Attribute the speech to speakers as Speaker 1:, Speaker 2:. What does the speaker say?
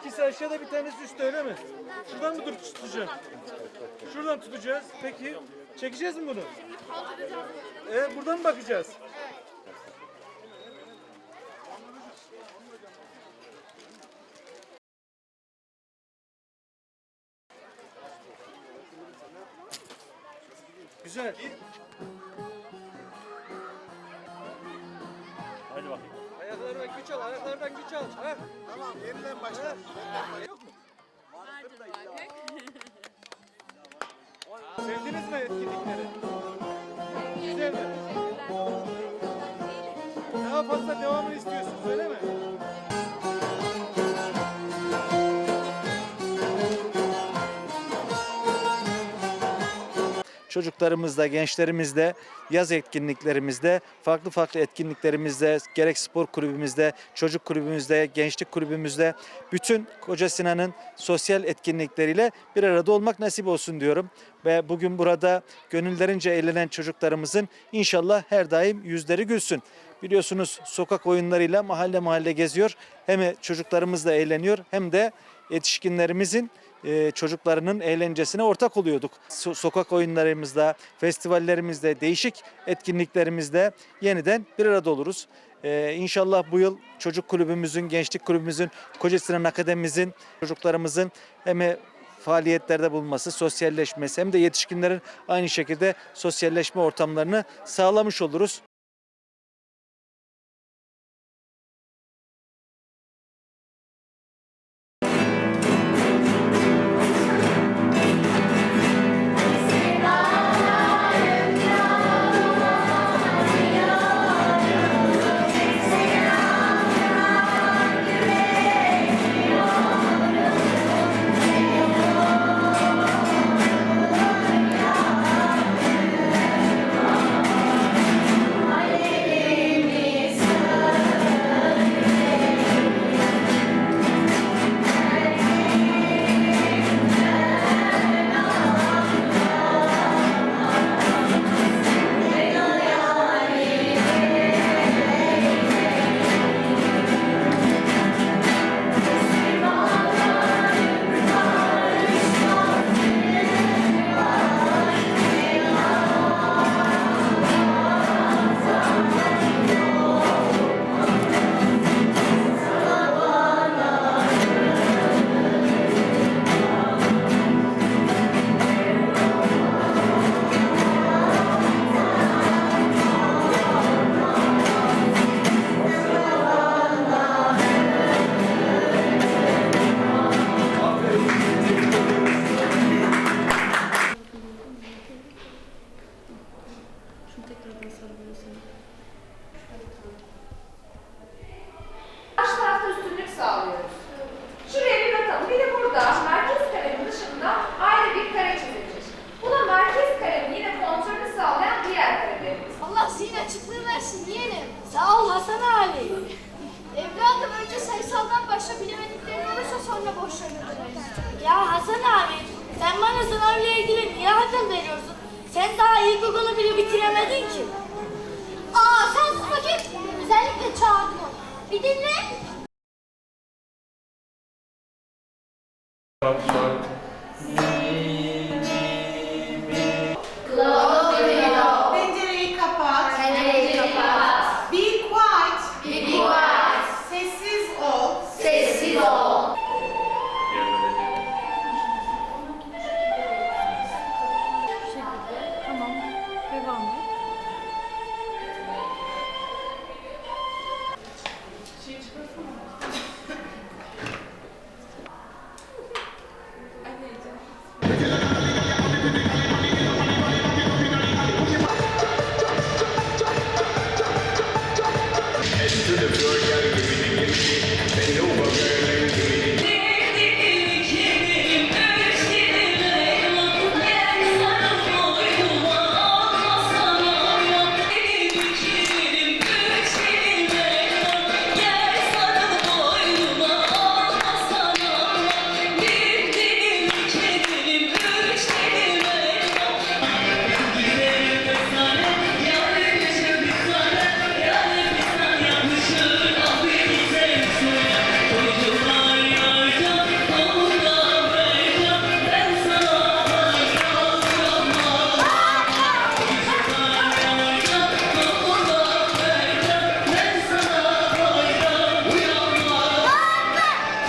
Speaker 1: İkisi aşağıda bir tanesi üstte öyle mi? Şuradan mı dur tutacağım? Şuradan tutacağız. Peki çekeceğiz mi bunu? Evet buradan mı bakacağız? Güzel. Güç al, ayaklardan güç al. Ha?
Speaker 2: Tamam yeniden başla.
Speaker 1: Sevdiniz mi etkinlikleri? Güzel mi? Daha fazla devamını istiyorsunuz öyle mi? Çocuklarımızda, gençlerimizde, yaz etkinliklerimizde, farklı farklı etkinliklerimizde, gerek spor kulübümüzde, çocuk kulübümüzde, gençlik kulübümüzde, bütün Koca Sinan'ın sosyal etkinlikleriyle bir arada olmak nasip olsun diyorum. Ve bugün burada gönüllerince eğlenen çocuklarımızın inşallah her daim yüzleri gülsün. Biliyorsunuz sokak oyunlarıyla mahalle mahalle geziyor. Hem çocuklarımız da eğleniyor hem de yetişkinlerimizin e, çocuklarının eğlencesine ortak oluyorduk. So- sokak oyunlarımızda, festivallerimizde, değişik etkinliklerimizde yeniden bir arada oluruz. E, inşallah bu yıl çocuk kulübümüzün, gençlik kulübümüzün, Kocasinan Akademimizin, çocuklarımızın hem faaliyetlerde bulunması, sosyalleşmesi hem de yetişkinlerin aynı şekilde sosyalleşme ortamlarını sağlamış oluruz.
Speaker 3: Bana sınavla ilgili niye akıl veriyorsun? Sen daha ilkokulu bile bitiremedin ki. Aa sen sus bakayım. Özellikle çağırdım onu. Bir dinle.
Speaker 4: Ni